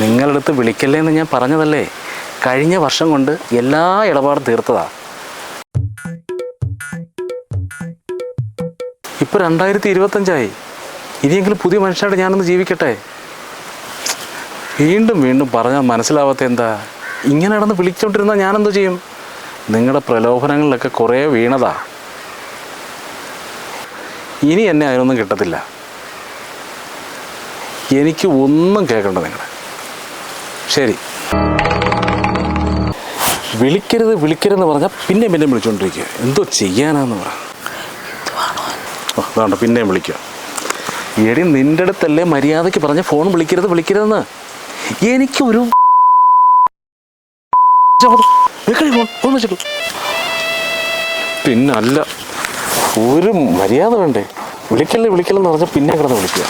നിങ്ങളുടെ അടുത്ത് വിളിക്കല്ലേ എന്ന് ഞാൻ പറഞ്ഞതല്ലേ? കഴിഞ്ഞ വർഷം കൊണ്ട് എല്ലാ ഇടപാടും തീർത്തതാ. ഇപ്പൊ രണ്ടായിരത്തി ഇരുപത്തഞ്ചായി ഇനിയെങ്കിലും പുതിയ മനുഷ്യനായിട്ട് ഞാനൊന്ന് ജീവിക്കട്ടെ? വീണ്ടും വീണ്ടും പറഞ്ഞാൽ മനസ്സിലാവാത്ത എന്താ? ഇങ്ങനെ നടന്ന് വിളിച്ചോണ്ടിരുന്നാൽ ഞാനെന്തോ ചെയ്യും? നിങ്ങളുടെ പ്രലോഭനങ്ങളിലൊക്കെ കുറേ വീണതാ. ഇനി എന്നെ അതിനൊന്നും കിട്ടത്തില്ല. എനിക്ക് ഒന്നും കേൾക്കണ്ട നിങ്ങൾ ശരി. വിളിക്കരുത് വിളിക്കരുതെന്ന് പറഞ്ഞാൽ പിന്നെ പിന്നെ വിളിച്ചുകൊണ്ടിരിക്കുക എന്തോ ചെയ്യാനാന്ന് പറ. വേണ്ട പിന്നെയും വിളിക്കുക. എടി നിന്റെ അടുത്തല്ലേ മര്യാദയ്ക്ക് പറഞ്ഞ ഫോൺ വിളിക്കരുത് വിളിക്കരുതെന്ന്. എനിക്കൊരു പിന്നല്ല ഒരു മര്യാദ വേണ്ടേ? വിളിക്കല്ലേ വിളിക്കലെന്ന് പറഞ്ഞാൽ പിന്നെ കിടന്ന് വിളിക്കുക.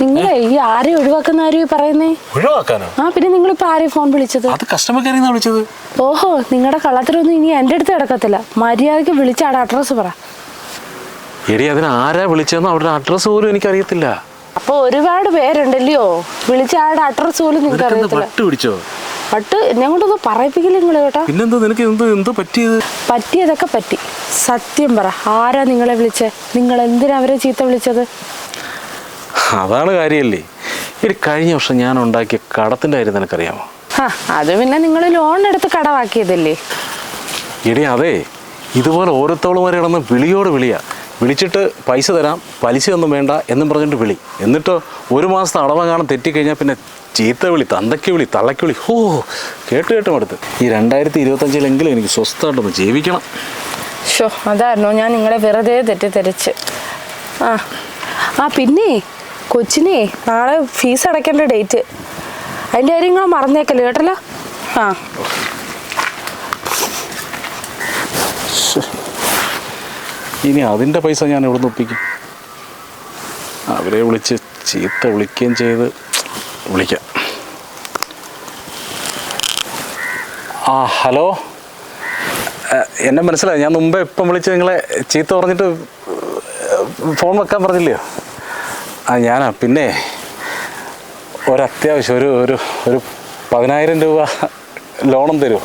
നിങ്ങളെ ഈ ആരെ ഒഴിവാക്കുന്ന ആരും ഈ പറയുന്നേ? ഒഴിവാക്കാനോ? ആ പിന്നെ നിങ്ങളിപ്പോ ആരെയും ഫോൺ വിളിച്ചത്? അത് കസ്റ്റമർ കെയറിൽ നിന്നാണ് വിളിച്ചത്. ഓഹോ നിങ്ങളുടെ കള്ളത്തരൊന്നും ഇനി എന്റെ അടുത്ത് കിടക്കത്തില്ല. മര്യാദയ്ക്ക് വിളിച്ച ആടെ അഡ്രസ്സ് പറ. എടി അതിന് ആരാ വിളിച്ചതെന്നോ അവരുടെ അഡ്രസ്സ് പോലും എനിക്കറിയത്തില്ല. അപ്പൊ ഒരുപാട് പേരുണ്ടല്ലയോ? വിളിച്ച ആടെ അഡ്രസ്സ് പോലും നിങ്ങൾക്ക് അറിയത്തില്ല പട്ട് പിടിച്ചോ? പട്ട്? എന്നെ കൊണ്ടൊന്ന് പറയിപ്പിക്കില്ല നിങ്ങൾ കേട്ടോ? പിന്നെന്താ നിനക്ക് എന്ത് എന്തോ പറ്റിയത്? പറ്റിയതൊക്കെ പറ്റി. സത്യം പറ ആരാ നിങ്ങളെ വിളിച്ചേ? നിങ്ങൾ എന്തിനാ അവരെ ചീത്ത വിളിച്ചത്? അതാണ് കാര്യമല്ലേ? ഇത് കഴിഞ്ഞ വർഷം ഞാൻ ഉണ്ടാക്കിയ കടത്തിന്റെ കാര്യം നിനക്കറിയാമോ? അത് പിന്നെ നിങ്ങൾ ലോൺ എടുത്ത് കടവാക്കിയതല്ലേ? എടി അതെ. ഇതുപോലെ ഓരോത്തോളം വരെ കിടന്ന് വിളിയോട് വിളിയാ. വിളിച്ചിട്ട് പൈസ തരാം പലിശയൊന്നും വേണ്ട എന്നും പറഞ്ഞിട്ട് വിളി. എന്നിട്ടോ ഒരു മാസത്തെ അടവങ്ങാണം തെറ്റിക്കഴിഞ്ഞാൽ പിന്നെ ചീത്ത വിളി തന്തയ്ക്ക് വിളി തള്ളയ്ക്ക് വിളി. ഓ കേട്ട് കേട്ടും അടുത്ത്. ഈ രണ്ടായിരത്തി ഇരുപത്തഞ്ചിലെങ്കിലും എനിക്ക് സ്വസ്ഥമായിട്ടൊന്ന് ജീവിക്കണം. ഷോ അതായിരുന്നു ഞാൻ നിങ്ങളെ വെറുതെ തെറ്റിദ്ധരിച്ച്. ആ ആ പിന്നെ കൊച്ചിനെ നാളെ ഫീസ് അടയ്ക്കേണ്ട ഡേറ്റ് അതിന്റെ കാര്യം നിങ്ങൾ മറന്നേക്കല്ലേ കേട്ടല്ലോ? ആ. ഇനി അതിന്റെ പൈസ ഞാൻ നിന്ന് ഒപ്പിക്കും? അവരെ വിളിച്ച് ചീത്ത വിളിക്കുകയും ചെയ്ത് വിളിക്കാം. ആ ഹലോ? എന്നെ മനസ്സിലായി. ഞാൻ മുമ്പേ ഇപ്പം വിളിച്ച് നിങ്ങളെ ചീത്ത പറഞ്ഞിട്ട് ഫോൺ വെക്കാൻ പറഞ്ഞില്ലയോ ആ ഞാനാ. പിന്നെ ഒരത്യാവശ്യം ഒരു ഒരു ഒരു പതിനായിരം രൂപ ലോണും തരുമോ